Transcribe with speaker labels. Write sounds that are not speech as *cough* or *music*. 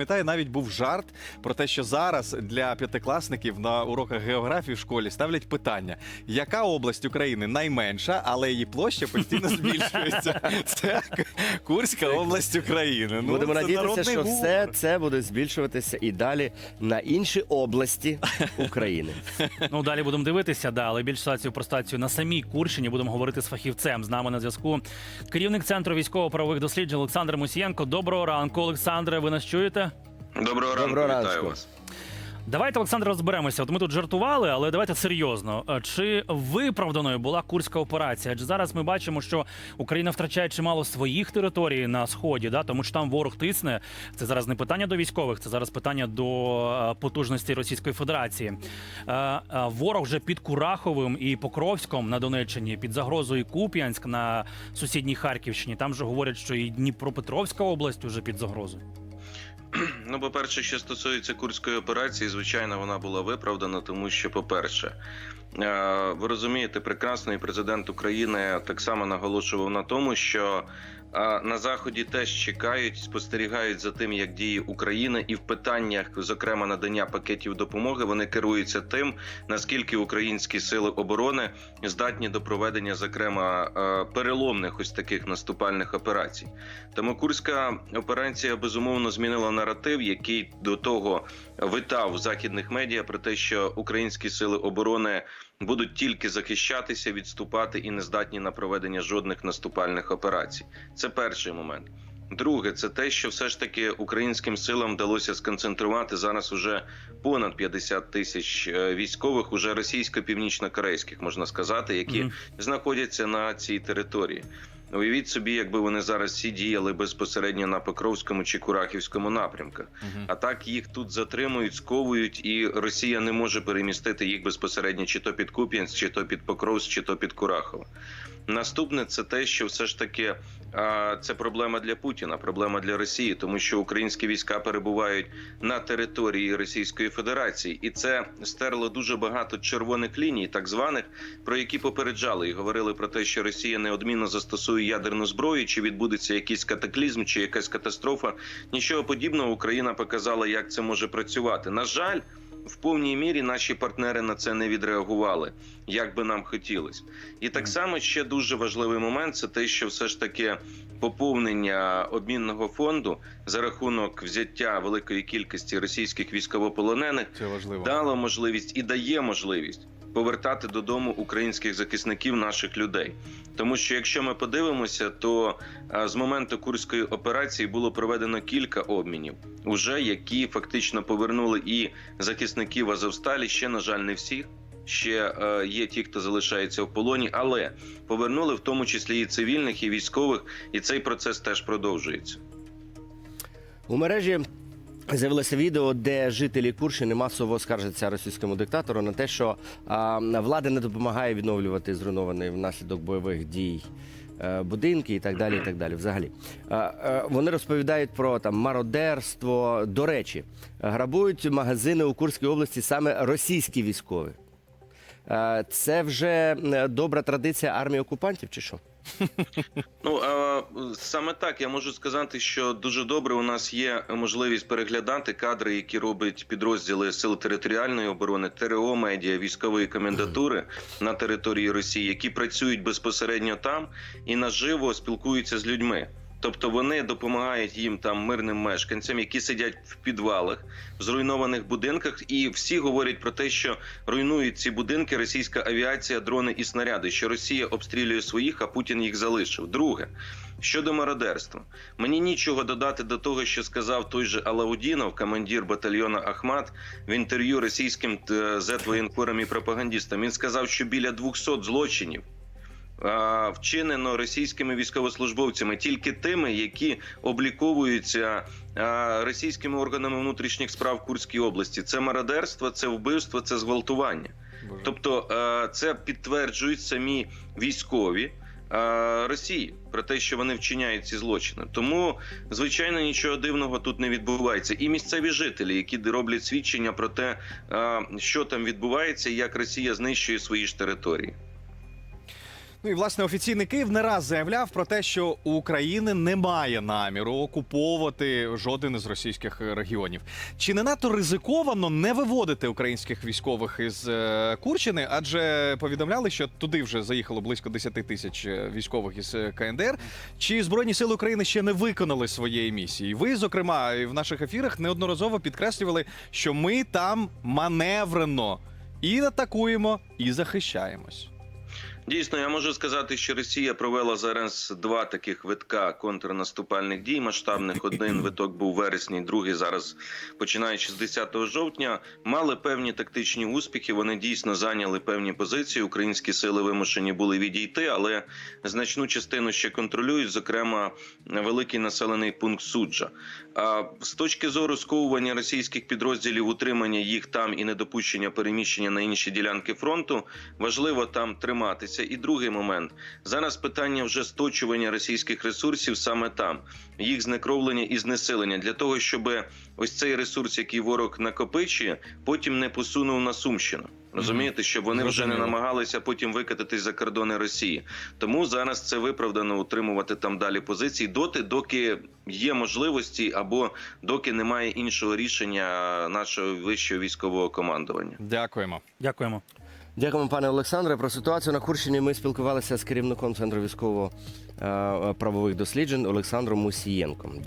Speaker 1: Пам'ятаю, навіть був жарт про те, що зараз для п'ятикласників на уроках географії в школі ставлять питання: яка область України найменша, але її площа постійно *laughs* збільшується? Це Курська область України. Ну,
Speaker 2: Будемо
Speaker 1: це
Speaker 2: надіятися, що
Speaker 1: гумор.
Speaker 2: все це буде збільшуватися і далі на інші області *laughs* України.
Speaker 3: Ну далі будемо дивитися, да, але більш ситуацію про стацію на самій Курщині будемо говорити з фахівцем. З нами на зв'язку керівник центру військово-правових досліджень Олександр Мусієнко. Доброго ранку, Олександре. Ви нас чуєте?
Speaker 4: Доброго ранку,
Speaker 2: Доброго
Speaker 4: вітаю
Speaker 2: ранку.
Speaker 4: вас.
Speaker 3: Давайте, Олександр, розберемося. От ми тут жартували, але давайте серйозно. Е, Чи виправданою була курська операція? Адже зараз ми бачимо, що Україна втрачає чимало своїх територій на сході, да, тому що там ворог тисне. Це зараз не питання до військових, це зараз питання до е, потужності Російської Федерації. Е, е, Ворог вже під Кураховим і Покровськом на Донеччині, під загрозою Куп'янськ на сусідній Харківщині. Там вже говорять, що і Дніпропетровська область вже під загрозою. *clears throat*
Speaker 4: Ну, по-перше, що стосується курської операції, звичайно, вона була виправдана, тому що, по-перше, е, ви розумієте, прекрасно, і президент України так само наголошував на тому, що на заході теж чекають, спостерігають за тим, як діє Україна, і в питаннях, зокрема надання пакетів допомоги, вони керуються тим, наскільки українські сили оборони здатні до проведення, зокрема, е, переломних ось таких наступальних операцій. Тому курська операція безумовно змінила наратив, який до того витав в західних медіа про те, що українські сили оборони будуть тільки захищатися, відступати і не здатні на проведення жодних наступальних операцій. Це перший момент. Друге, це те, що все ж таки українським силам вдалося сконцентрувати зараз уже понад 50 тисяч е, військових, уже російсько-північно-корейських, можна сказати, які
Speaker 3: Мгм.
Speaker 4: знаходяться на цій території. Уявіть собі, якби вони зараз всі діяли безпосередньо на Покровському чи Курахівському напрямках.
Speaker 1: Мгм.
Speaker 4: А так їх тут затримують, сковують, і Росія не може перемістити їх безпосередньо чи то під Куп'янськ, чи то під Покровськ, чи то під Курахово. Наступне це те, що все ж таки це проблема для Путіна, проблема для Росії, тому що українські війська перебувають на території Російської Федерації, і це стерло дуже багато червоних ліній, так званих, про які попереджали і говорили про те, що Росія неодмінно застосує ядерну зброю, чи відбудеться якийсь катаклізм, чи якась катастрофа. Нічого подібного Україна показала, як це може працювати. На жаль. В повній мірі наші партнери на це не відреагували, як би нам хотілося. І так само ще дуже важливий момент це те, що все ж таки поповнення обмінного фонду за рахунок взяття великої кількості російських військовополонених
Speaker 1: Це
Speaker 4: дало можливість і дає можливість повертати додому українських захисників, наших людей. Тому що якщо ми подивимося, то з моменту курської операції було проведено кілька обмінів, уже які фактично повернули і захисників Азовсталі. Ще на жаль, не всіх. Ще е, є ті, хто залишається в полоні, але повернули в тому числі і цивільних, і військових, і цей процес теж продовжується.
Speaker 2: У мережі з'явилося відео, де жителі Курщини масово скаржаться російському диктатору на те, що а, влада не допомагає відновлювати зруйновані внаслідок бойових дій. е, Будинки і так далі, і так далі. Взагалі, Е, е, вони розповідають про там мародерство. До речі, грабують магазини у Курській області саме російські військові. Е, Це вже добра традиція армії окупантів, чи що?
Speaker 4: Ну а саме так я можу сказати, що дуже добре у нас є можливість переглядати кадри, які роблять підрозділи Сил територіальної оборони, ТРО медіа, військової комендатури на території Росії, які працюють безпосередньо там і наживо спілкуються з людьми. Тобто вони допомагають їм там мирним мешканцям, які сидять в підвалах, в зруйнованих будинках, і всі говорять про те, що руйнують ці будинки російська авіація, дрони і снаряди. Що Росія обстрілює своїх, а Путін їх залишив. Друге. Щодо мародерства, мені нічого додати до того, що сказав той же Алаудінов, командир батальйона Ахмат, в інтерв'ю російським е, зетвоєнкорам і пропагандістам. Він сказав, що біля 200 злочинів вчинено російськими військовослужбовцями, тільки тими, які обліковуються російськими органами внутрішніх справ Курській області. Це мародерство, це вбивство, це зґвалтування. Тобто е, це підтверджують самі військові е, Росії про те, що вони вчиняють ці злочини. Тому, звичайно, нічого дивного тут не відбувається. І місцеві жителі, які роблять свідчення про те, е, що там відбувається, і як Росія знищує свої ж території.
Speaker 1: Ну і власне офіційний Київ не раз заявляв про те, що України немає наміру окуповувати жоден із російських регіонів. Чи не надто ризиковано не виводити українських військових із е, Курщини? Адже повідомляли, що туди вже заїхало близько 10 тисяч е, військових із е, КНДР. Чи збройні сили України ще не виконали своєї місії? Ви, зокрема, в наших ефірах неодноразово підкреслювали, що ми там маневрено і атакуємо, і захищаємось.
Speaker 4: Дійсно, я можу сказати, що Росія провела зараз два таких витка контрнаступальних дій масштабних. Один *clears throat* виток був вересні, другий зараз, починаючи з 10 жовтня, мали певні тактичні успіхи. Вони дійсно зайняли певні позиції. Українські сили вимушені були відійти, але значну частину ще контролюють, зокрема великий населений пункт суджа. А з точки зору сковування російських підрозділів, утримання їх там і недопущення переміщення на інші ділянки фронту, важливо там триматися. І другий момент зараз питання вже сточування російських ресурсів саме там, їх знекровлення і знесилення для того, щоб ось цей ресурс, який ворог накопичує, потім не посунув на Сумщину. Розумієте, щоб вони вже не намагалися потім викататись за кордони Росії. Тому зараз це виправдано утримувати там далі позиції доти, доки є можливості або доки немає іншого рішення нашого вищого військового командування.
Speaker 1: Дякуємо.
Speaker 3: Дякуємо.
Speaker 2: Дякуємо, пане Олександре. Про ситуацію на Курщині ми спілкувалися з керівником центру військово-правових досліджень Олександром Мусієнком.